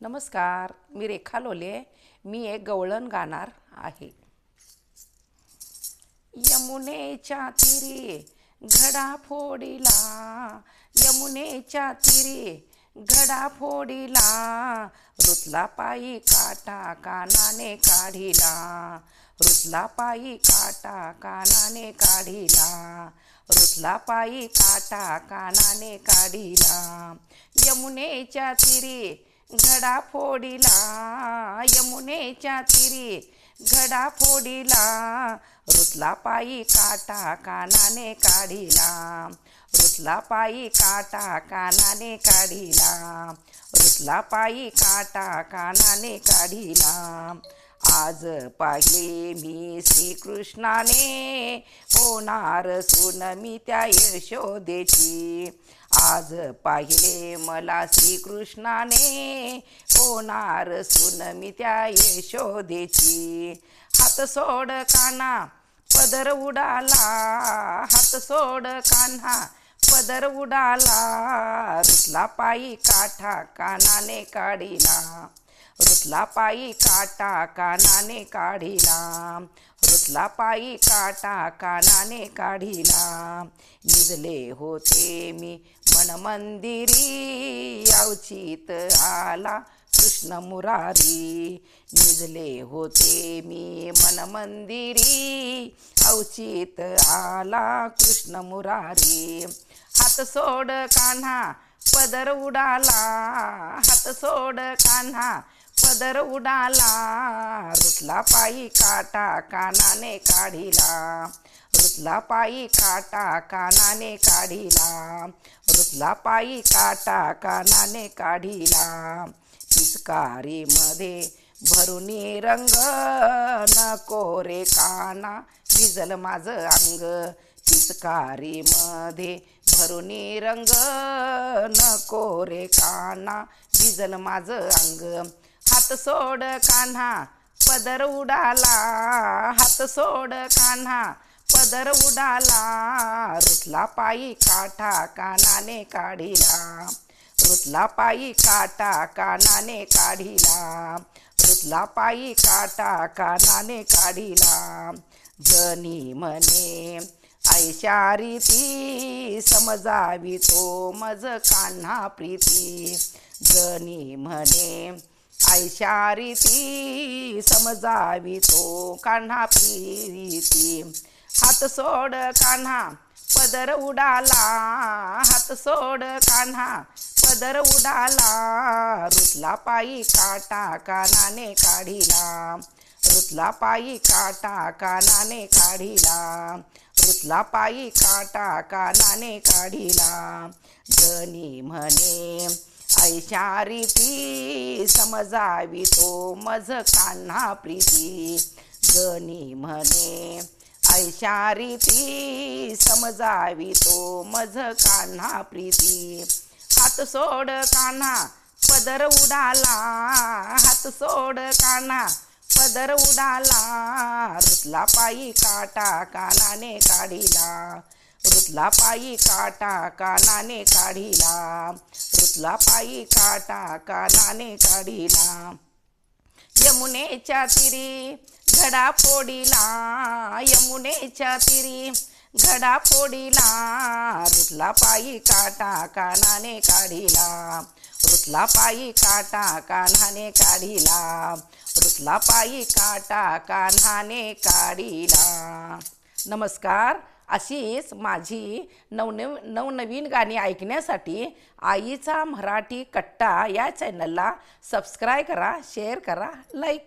नमस्कार मी रेखा लोले. मी एक गवळण गाणार आहे. यमुनेच्या तिरी घडा फोडीला यमुनेच्या तिरी घडा फोडीला रुतला पायी काटा कानाने काढिला रुतला पायी काटा कानाने काढिला रुतला पायी काटा कानाने काढिला. यमुनेच्या तिरी घडा फोडीला यमुनेच्या तिरी. घडा फोडीला रुतला पायी काटा कानाने काढिला. रुतला पायी काटा कानाने काढिला. रुतला पायी काटा कानाने काढिला. आज पाहिले मी श्रीकृष्णाने. होणार सुन मी त्या यशोदेची. आज पाहिले मला श्रीकृष्णाने. होणार सुन मी त्या यशोदेची. हात सोड काना पदर उडाला. हात सोड कान्हा पदर उडाला. रुतला पायी काठा कानाने काढिला. रुतला पायी काटा कानाने काढिला. रुतला पायी काटा कानाने काढिला. निजले होते मी मन मंदिरी. अवचित आला कृष्ण मुरारी. निजले होते मी मन मंदिरी. अवचित आला कृष्ण मुरारी. हात सोड कान्हा पदर उडाला. हात सोड कान्हा पदर उडाला रुतला पायी काटा कानाने काढिला. रुतला पायी काटा कानाने काढिला. रुतला पायी काटा कानाने काढिला. पिचकारीमध्ये भरून रंग नको रे काना विजल माझं अंग. पिचकारीमध्ये भरून रंग नको रे काना विजल माझं अंग. हात सोड कान्हा पदर उडाला. हात सोड कान्हा पदर उडाला. रुतला पायी काठा कानाने काढिला. रुतला पायी काटा कानाने काढिला. रुतला पायी काटा कानाने काढिला. जनी म्हणे ऐशारी ती समजावी तो मज कान्हा प्रीती. जनी म्हणे ऐशारी ती समजावी तो कान्हा प्रीती. हात सोड कान्हा पदर उडाला. हात सोड कान्हा पदर उडाला. रुतला पायी काटा कानाने काढिला. रुतला पायी काटा कानाने काढिला. रुतला पायी काटा कानाने काढिला. जनी म्हणे ऐशारीती समजावी तो मज कान्हा प्रीती. गणी म्हणे ऐशारीती समजावी तो मज कान्हा प्रीती. हात सोड कान्हा पदर उडाला. हात सोड कान्हा पदर उडाला. रुतला पायी काटा कानाने काढिला. रुतला पायी काटा कानाने काढिला. रुतला पायी काटा कानाने काढिला. यमुनेच्या तिरी घडा फोडिला. यमुनेच्या तिरी घडा फोडिला. रुतला पायी काटा कानाने काढिला. रुतला पायी काटा कान्हाने काढिला. रुतला पायी काटा कान्हाने काढिला. नमस्कार. अशीच माझी नवनव नवनवीन गाणी ऐकण्यासाठी आईचा मराठी कट्टा या चॅनलला सबस्क्राईब करा शेअर करा लाईक